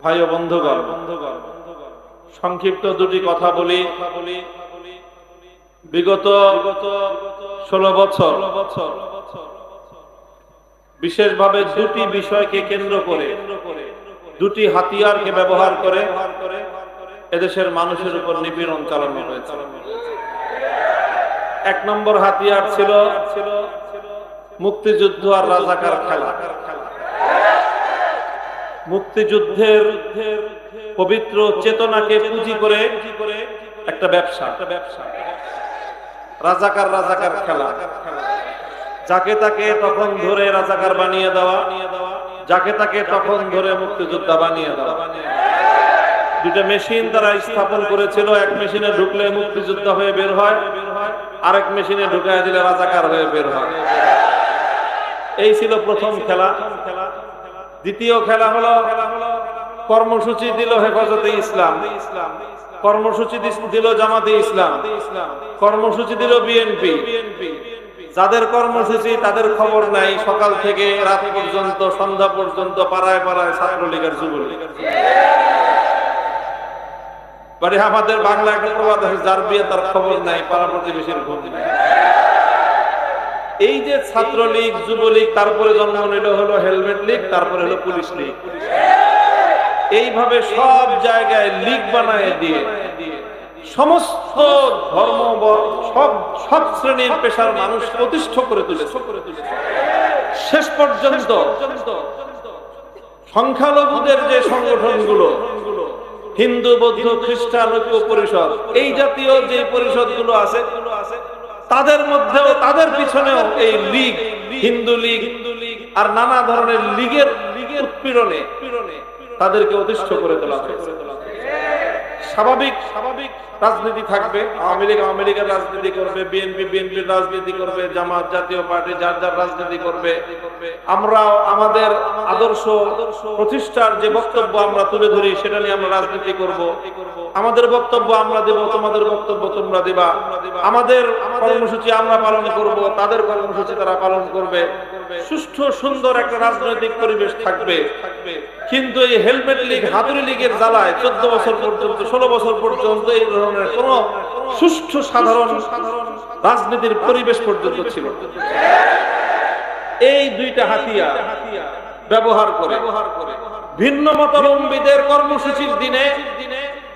ভাই বন্ধুগণ, সংক্ষিপ্ত দুটি কথা বলি। বিগত ষোলো বছর, বিশেষভাবে দুটি বিষয়কে কেন্দ্র করে, দুটি হাতিয়ারকে ব্যবহার করে এদেশের মানুষের উপর নিপীড়ন চালানো হয়েছে। এক নম্বর হাতিয়ার ছিল মুক্তিযুদ্ধ আর রাজাকার খেলা। মুক্তিযুদ্ধের পবিত্র চেতনাকে পুঁজি করে একটা ব্যবসা। একটা ব্যবসা রাজাকার রাজাকার খেলা। যাকে তাকে তখন ধরে রাজাকার বানিয়ে দেওয়া, যাকে তাকে তখন ধরে মুক্তিযোদ্ধা বানিয়ে দেওয়া। দুটো মেশিন তারা স্থাপন করেছিল, এক মেশিনে ঢুকলে মুক্তিযোদ্ধা হয়ে বের হয়, আরেক মেশিনে ঢুকায় দিলে রাজাকার হয়ে বের হয়। এই ছিল প্রথম খেলা খেলা। দ্বিতীয় খেলা হলো কর্মসূচি দিল হেফাজতে ইসলাম। কর্মসূচি দিল জামাতে ইসলাম। কর্মসূচি দিল বিএনপি। যাদের কর্মসূচি, তাদের খবর নাই। সকাল থেকে রাত পর্যন্ত, সন্ধ্যা পর্যন্ত পাড়ায় পাড়ায় ছাত্রলীগের যুবলীগ। বাড়ি আমাদের বাংলা একটা প্রবাদ আছে, যার বিয়ে তার খবর নাই, পাড়া প্রতিবেশীর ঘুম নাই। এই যে ছাত্রলীগ, যুবলীগ, তারপরে জন্ম নিল হলো হেলমেট লীগ, তারপরে হলো পুলিশ লীগ। এইভাবে সব জায়গায় লীগ বানায় দিয়ে সমস্ত ধর্ম সব সব শ্রেণির পেশার মানুষ প্রতিষ্ঠ করে তুলেছে। শেষ পর্যন্ত সংখ্যালঘুদের যে সংগঠনগুলো, হিন্দু, বৌদ্ধ, খ্রিস্টান, ঐক্য পরিষদ, এই জাতীয় যে পরিষদগুলো আছে তাদের মধ্যেও, তাদের পিছনেও এই লীগ, হিন্দু লীগ হিন্দু লীগ আর নানা ধরনের লীগের লীগের পীড়নে তাদেরকে অতিষ্ঠ করে তোলা হয়েছে। স্বাভাবিক স্বাভাবিক রাজনীতি থাকবে। আওয়ামী লীগের রাজনীতি করবে, বিএনপি, বিএনপির রাজনীতি করবে, জামাত জাতীয় পার্টি, যার যার রাজনীতি করবে। আমরা আমাদের আদর্শ প্রতিষ্ঠার যে বক্তব্য আমরা তুলে ধরি, সেটা নিয়ে আমরা রাজনীতি করব। আমাদের বক্তব্য আমরা দেব, তোমাদের বক্তব্য তোমরা দিবা। আমাদের কর্মসূচি আমরা পালন করব, তাদের কর্মসূচি তারা পালন করবে। সুষ্ঠু সুন্দর একটা রাজনৈতিক পরিবেশ থাকবে। কিন্তু এই হেলমেট লীগ, হাতুড়ি লীগের জ্বালায় চোদ্দ বছর পর্যন্ত, ষোলো বছর পর্যন্ত এই ধরনের কোন সুষ্ঠু, সাধারণ রাজনীতির পরিবেশ পর্যন্ত ছিল এই দুইটা হাতিয়া ব্যবহার করে, ভিন্ন মতাবলম্বীদের কর্মসূচির দিনে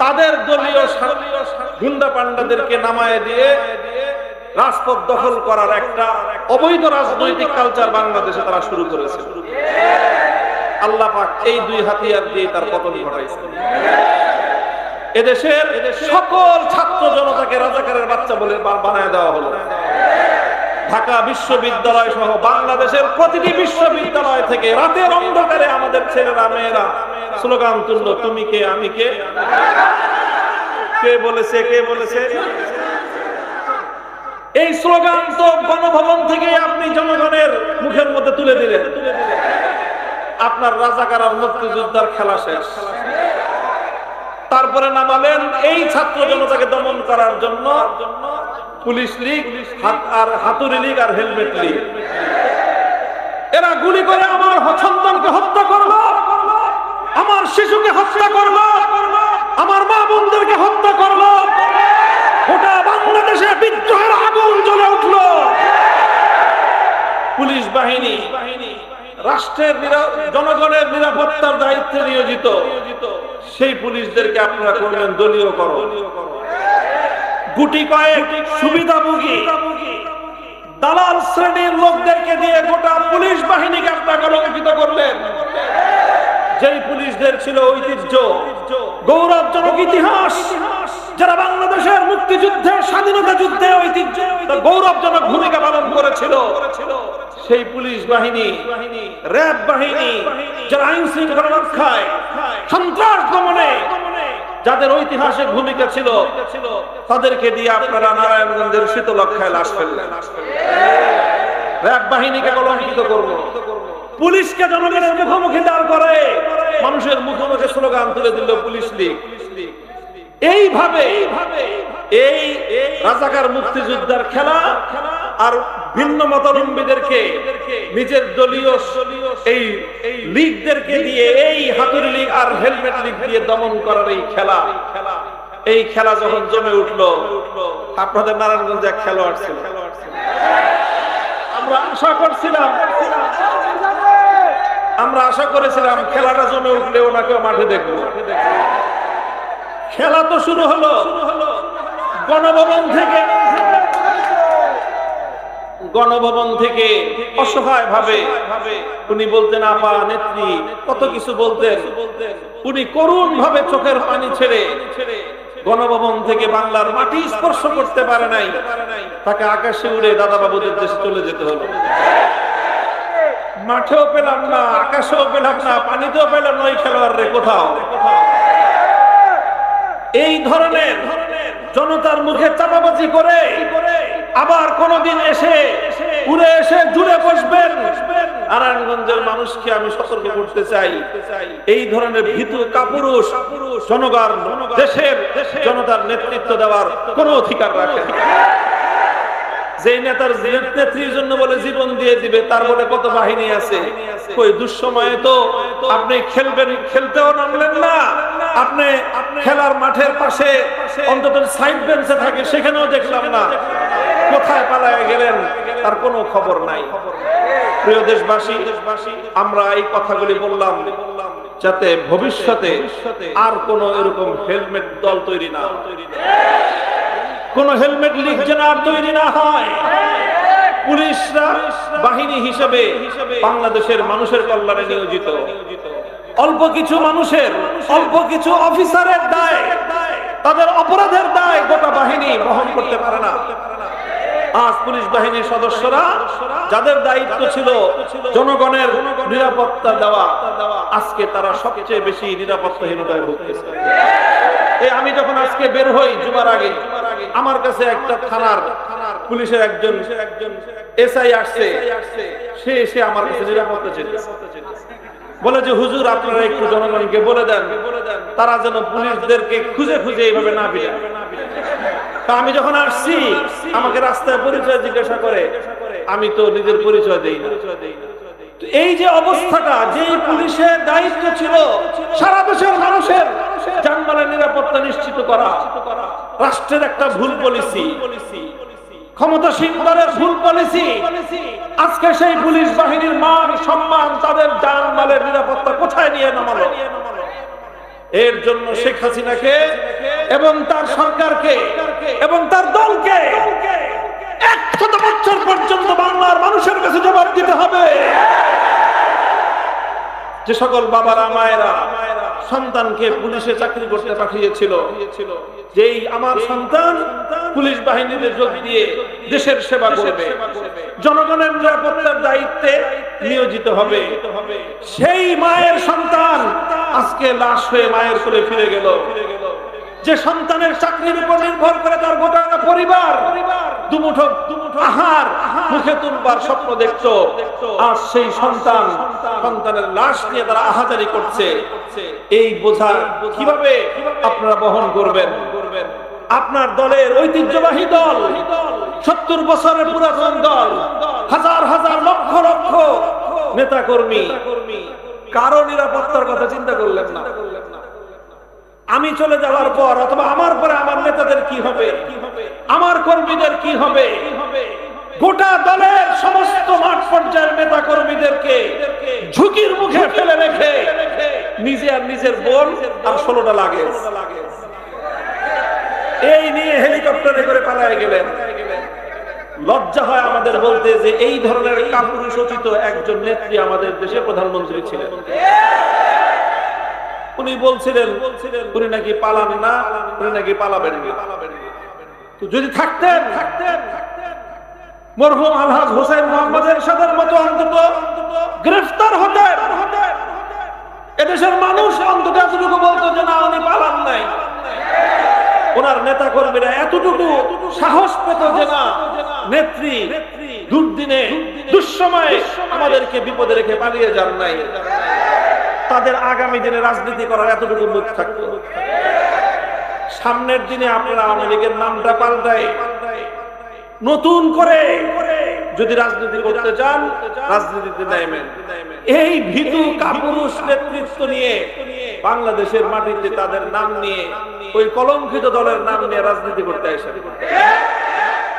তাদের দলীয় গুন্ডা পান্ডাদেরকে নামায় দিয়ে রাজপথ দখল করার একটা অবৈধ রাজনৈতিক কালচার বাংলাদেশে তারা শুরু করেছে। আল্লাহ পাক এই দুই হাতিয়ার দিয়ে তার পতন ঘটাইছে এদেশের সকল ছাত্র জনতাকে রাজাকারের বাচ্চা বলে বানায় দেওয়া হলো। ঢাকা বিশ্ববিদ্যালয় সহ বাংলাদেশের প্রতিটি বিশ্ববিদ্যালয় থেকে রাতের অন্ধকারে আমাদের ছেলেরা, মেয়েরা স্লোগান তুলল, তুমি কে, আমি কে? কে বলেছে কে বলেছে? এই স্লোগান তো গণভবন থেকে আপনি জনগণের মুখের মধ্যে তুলে দিলেন। আপনার রাজাকার আর মুক্তিযোদ্ধার খেলা শেষ। তারপরে নামালেন এই ছাত্র জনতাকে দমন করার জন্য পুলিশ লীগ আর হাতুড়ি লীগ আর হেলমেট লীগ। এরা গুলি করে আমার সন্তানকে হত্যা করল আমার শিশুকে হত্যা করল আমার মা বোনদেরকে হত্যা করল বিদ্রোহের আগুন জ্বলে উঠল। পুলিশ বাহিনী রাষ্ট্রের জনগণের নিরাপত্তার দায়িত্বে নিয়োজিত। সেই পুলিশদেরকে আপনারা করলেন দলীয় করো গুটি কয়েক সুবিধাভোগী দালাল শ্রেণির লোকদেরকে দিয়ে গোটা পুলিশ বাহিনীকে আপনারা কলঙ্কিত করলেন। যেই পুলিশদের ছিল ঐতিহ্য, গৌরবজনক ইতিহাস যারা বাংলাদেশের মুক্তিযুদ্ধে, স্বাধীনতা যুদ্ধে ঐতিহ্য গৌরবজনক ভূমিকা পালন করেছিল। সেই পুলিশ বাহিনী, র্যাব বাহিনী, যারা আইন শৃঙ্খলা রক্ষায়, সন্ত্রাস দমনে যাদের ঐতিহাসিক ভূমিকা ছিল, তাদেরকে দিয়ে আপনারা নারায়ণগঞ্জের শীতলক্ষায় লাশ ফেললেন। র্যাব বাহিনীকে কলঙ্কিত করব। পুলিশকে জনগণের মুখোমুখি দাঁড় করে মানুষের মুখোমুখি স্লোগান তুলে দিল পুলিশ লীগ। এইভাবে এই রাজাকার মুক্তিযোদ্ধার খেলা আর ভিন্ন মতাবলম্বীদেরকে নিজের দলীয় এই লীগদেরকে দিয়ে এই হাতুড়ি লীগ আর হেলমেট লীগ দিয়ে দমন করার এই খেলা। এই খেলা যখন জমে উঠল আপনাদের নারায়ণগঞ্জে এক খেলোয়াড় ছিল। আমরা আশা করছিলাম আমরা আশা করেছিলাম খেলাটা জমে উঠলে ওনাকে মাঠে দেখব। খেলা তো শুরু হলো। গণভবন থেকে গণভবন থেকে অসহায় ভাবে উনি বলতেন, আপা, নেত্রী, কত কিছু বলতেন। উনি করুণ ভাবে চোখের পানি ছেড়ে গণভবন থেকে বাংলার মাটি স্পর্শ করতে পারে নাই। তাকে আকাশে উড়ে দাদা বাবুদের দেশে চলে যেতে হলো। মাঠেও পেলাম না, আকাশেও পেলাম না, পানিতেও পেলাম না, ওই খেলোয়াড় রে কোথাও। এই ধরনের জনতার মুখে চাপাবাজি করে আবার কোনদিন এসে উড়ে এসে জুড়ে বসবেন। নারায়ণগঞ্জের মানুষকে আমি সতর্ক করতে চাই। এই ধরনের ভীতু কাপুরুষ জনগণ দেশের জনতার নেতৃত্ব দেওয়ার কোনো অধিকার রাখে যে নেতার নেত্রীর জন্য বলে জীবন দিয়ে দিবে, তার বলে কত বাহিনী আছে? ওই দুঃসময়ে তো আপনি খেলবেন, খেলতেও নামলেন না। আপনি খেলার মাঠের পাশে অন্তত সাইড বেঞ্চে থাকে, সেখানেও দেখলাম না। কোথায় পালায় গেলেন, তার কোনো খবর নাই। প্রিয় দেশবাসী, আমরা এই কথাগুলি বললাম যাতে ভবিষ্যতে আর কোন এরকম হেলমেট দল তৈরি না কোন হেলমেট লিগ যেন আর তৈরি না হয়। পুলিশরা বাহিনী হিসেবে বাংলাদেশের মানুষের কল্যাণে নিয়োজিত। অল্প কিছু মানুষের, অল্প কিছু অফিসারের দায়, তাদের অপরাধের দায় গোটা বাহিনী বহন করতে পারে না। আজ পুলিশ বাহিনীর সদস্যরা যাদের দায়িত্ব ছিল জনগণের নিরাপত্তা দেওয়া, আজকে তারা সবচেয়ে বেশি নিরাপত্তাহীনতায় ভুগতেছে। এই আমি যখন আজকে বের হই জুমার আগে, আমার কাছে একটা থানার পুলিশের একজন এসআই আসছে, সে এসে আমার কাছে নিরাপত্তা চেয়েছে। বলে যে, হুজুর, আপনারা একটু জনগণকে বলে দেন। তারা যেন পুলিশদেরকে খুঁজে খুঁজে এইভাবে না বিড়ায় আমি যখন আসছি, আমাকে রাস্তায় পরিচয় জিজ্ঞাসা করে। আমি তো নিজের পরিচয় দেই না। এই যে অবস্থাটা, যে পুলিশের দায়িত্ব ছিল সারা দেশের মানুষের, যানবাহনের নিরাপত্তা নিশ্চিত করা। রাষ্ট্রের একটা ভুল পলিসি ক্ষমতাসীন দলের ভুল পলিসি আজকে সেই পুলিশ বাহিনীর মান, সম্মান, তাদের যানমালের নিরাপত্তা কোথায় নিয়ে নামালো? এর জন্য শেখ হাসিনাকে এবং তার সরকারকে এবং তার দলকে বছর পর্যন্ত বাংলার মানুষের কাছে জবাব দিতে হবে। যে সকল বাবারা, মায়েরা সন্তানকে পুলিশে চাকরি করতে পাঠিয়েছিল। যেই আমার সন্তান পুলিশ বাহিনীতে যোগ দিয়ে দেশের সেবা করবে। জনগণের নিরাপত্তার দায়িত্বে নিয়োজিত হবে। সেই মায়ের সন্তান আজকে লাশ হয়ে মায়ের কোলে ফিরে গেল। যে সন্তানের চাকরির উপর নির্ভর করে তার গোটা পরিবার দুমুঠো আহার মুখে তুলবার স্বপ্ন আর সেই সন্তান, সন্তানের লাশ নিয়ে তারা আহাজারি করছে। এই বোঝা কীভাবে আপনারা বহন করবেন? আপনার দলের ঐতিহ্যবাহী দল, সত্তর বছরের পুরাতন দল, হাজার হাজার লক্ষ লক্ষ নেতা কর্মী কারও নিরাপত্তার কথা চিন্তা করলেন না। আমি চলে যাওয়ার পর অথবা আমার পরে আমার নেতাদের কি হবে? আমার কর্মীদের কি হবে? গোটা দলের সমস্ত মাঠ পর্যায়ের নেতা কর্মীদেরকে ঝুঁকির মুখে ফেলে রেখে নিজে আর নিজের বোন আর ষোলোটা লাগে এই নিয়ে হেলিকপ্টারে করে পালায় গেলেন। লজ্জা হয় আমাদের বলতে যে এই ধরনের কাপুরুষোচিত একজন নেত্রী আমাদের দেশে প্রধানমন্ত্রী ছিলেন। উনি বলছিলেন, উনি নাকি পালান না, উনি নাকি পালাবেন না। যদি থাকতেন থাকতেন মরহুম আলহাজ হোসেন মোহাম্মদের সাদের মতো অন্তত গ্রেফতার হতেন। এদেশের মানুষ অন্তত এতটুকু বলতো যে, না, উনি পালান নাই। ওনার নেতা কর্মীরা এতটুকু সাহস পেত যে, না, নেত্রী দুর্দিনে, দুঃসময়ে আমাদেরকে বিপদে রেখে পালিয়ে যান নাই। তাদের আগামী দিনে রাজনীতি করার এতটুকু মুখ থাকতো সামনের দিনে আপনারা আওয়ামী লীগের নামটা পাল্টায়, নতুন করে যদি রাজনীতি করতে চান, রাজনীতিতে নেমেন এই ভীতু কাপুরুষ নেতৃত্ব নিয়ে বাংলাদেশের মাটিতে তাদের নাম নিয়ে, ওই কলঙ্কিত দলের নাম নিয়ে রাজনীতি করতে আসে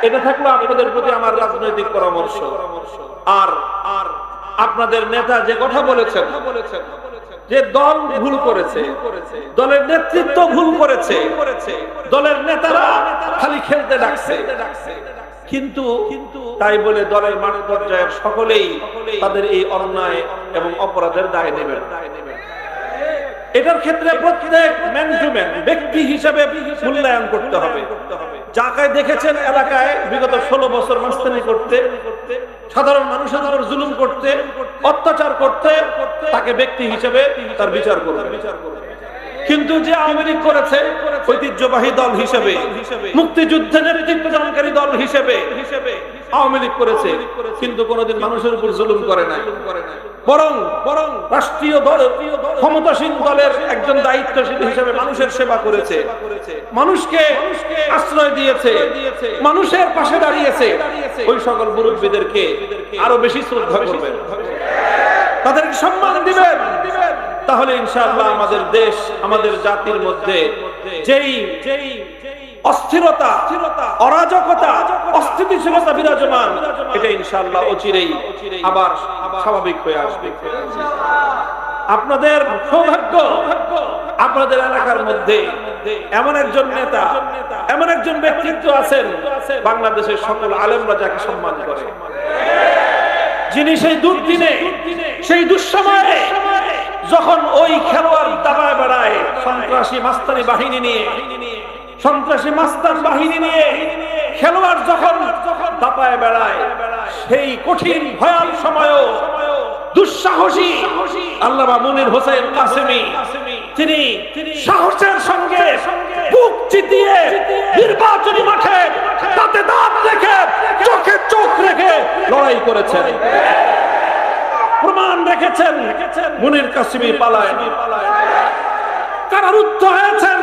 এটা থাকল আপনাদের প্রতি আমার রাজনৈতিক পরামর্শ। আর আর আপনাদের নেতা যে কথা বলেছেন যে দল ভুল করেছে, দলের নেতৃত্ব ভুল করেছে, দলের নেতারা খালি খেলতে ডাকছে। কিন্তু কিন্তু তাই বলে দলের মাঠ পর্যায়ের সকলেই তাদের এই অন্যায় এবং অপরাধের দায় নেবেন। এটার ক্ষেত্রে প্রত্যেক ম্যান ব্যক্তি হিসাবে মূল্যায়ন করতে হবে। যাকায় দেখেছেন এলাকায় বিগত ষোলো বছর মাস্তানি করতে, সাধারণ মানুষের উপর জুলুম করতে, অত্যাচার করতে, তাকে ব্যক্তি হিসেবে তার বিচার করবে বিচার করবে। কিন্তু যে আওয়ামী লীগ করেছে, ঐতিহ্যবাহী দল হিসেবে, মুক্তিযুদ্ধে নেতৃত্ব দানকারী দল হিসেবে আওয়ামী লীগ করেছে, কিন্তু কোনোদিন মানুষের উপর জুলুম করে নাই। বরং বরং রাষ্ট্রীয় দল, ক্ষমতাসীন দলের একজন দায়িত্বশীল হিসেবে মানুষের সেবা করেছে। মানুষকে আশ্রয় দিয়েছে, মানুষের পাশে দাঁড়িয়েছে। ওই সকল মুরব্বীদেরকে আরও বেশি শ্রদ্ধা করবেন। তাদেরকে সম্মান দিবেন। তাহলে ইনশাআল্লাহ আমাদের দেশ, আমাদের জাতির মধ্যে যেই অস্থিরতা, অরাজকতা, অস্থিতিশীলতা বিরাজমান, এটা ইনশাআল্লাহ অচিরেই আবার স্বাভাবিক হয়ে আসবে। আপনাদের সৌভাগ্য, আপনাদের এলাকার মধ্যে এমন একজন নেতা, এমন একজন ব্যক্তিত্ব আছেন, বাংলাদেশের সকল আলেমরা যাকে সম্মান করে। যিনি সেই দুর্দিনে, সেই দুঃসময়ে যখন ওই খেলোয়াড় দাবায় বেড়ায়, সন্ত্রাসী মাস্তানি বাহিনী নিয়ে, সন্ত্রাসী মাস্তান বাহিনী নিয়ে, খেলোয়াড় যখন দাপায় বেড়ায়, সেই কঠিন, ভয়াল সময়ও দুঃসাহসী আল্লামা মনির হোসেন কাসেমি, তিনি সাহসের সঙ্গে বুক চিতিয়ে নির্বাচনী মাঠে তাতে দাঁত রেখে চোখে চোখ রেখে লড়াই করেছেন। প্রমাণ রেখেছেন, মনির কাসিমি পালায়। কারারুদ্ধ হয়েছেন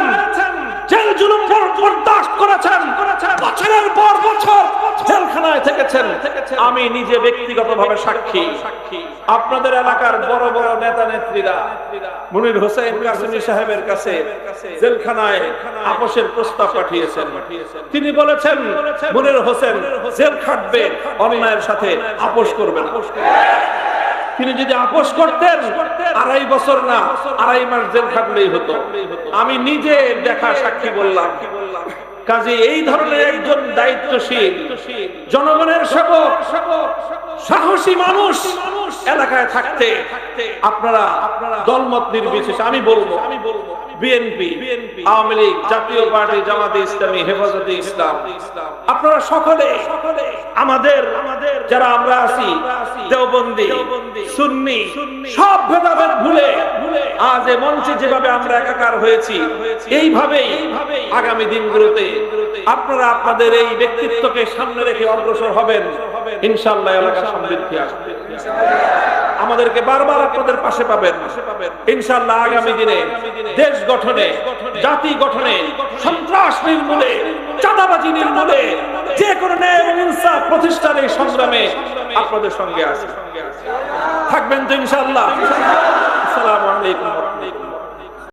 আমি নিজে ব্যক্তিগতভাবে সাক্ষী। আপনাদের এলাকার বড় বড় নেতা নেত্রীরা, মুনির হোসেন কাসিমি সাহেবের কাছে জেলখানায় আপোষের প্রস্তাব পাঠিয়েছেন। তিনি বলেছেন, মুনির হোসেন জেল খাটবে, অন্যায়ের সাথে আপোষ করবেন তিনি যদি আপোষ করতেন, আড়াই বছর না, আড়াই মাস জেল খাটলেই হতো। আমি নিজে দেখা সাক্ষী বললাম, কাজে এই ধরনের একজন দায়িত্বশীল, জনগণের সেবক সাহসী মানুষ, এলাকায় থাকতে আপনারা দলমত নির্বিশেষে, আমি বলব আমি বলব বিএনপি, আওয়ামী লীগ, জাতীয় পার্টি, জামাতে ইসলামী, হেফাজতে ইসলাম, আপনারা সকলে আমাদের আমাদের, যারা আমরা আছি, দেওবন্দি, সুন্নি, সব ভেদাভেদ ভুলে আজ এ মঞ্চে যেভাবে আমরা একাকার হয়েছি, এইভাবেই আগামী দিনগুলোতে আপনারা আপনাদের এই ব্যক্তিত্বকে সামনে রেখে অগ্রসর হবেন। ইনশাল্লাহ এলাকার সমৃদ্ধি আসবে। আমাদেরকে বারবার আপনাদের পাশে পাবেন। ইনশাল্লাহ আগামী দিনে দেশ গঠনে, জাতি গঠনে, সন্ত্রাস নির্মূলে, চাঁদাবাজি নির্মূলে, যে কোনো ন্যায় ইনসাফ প্রতিষ্ঠার এই সংগ্রামে আপনাদের সঙ্গে আছে। থাকবেন তো ইনশাল্লাহ আসসালামু আলাইকুম।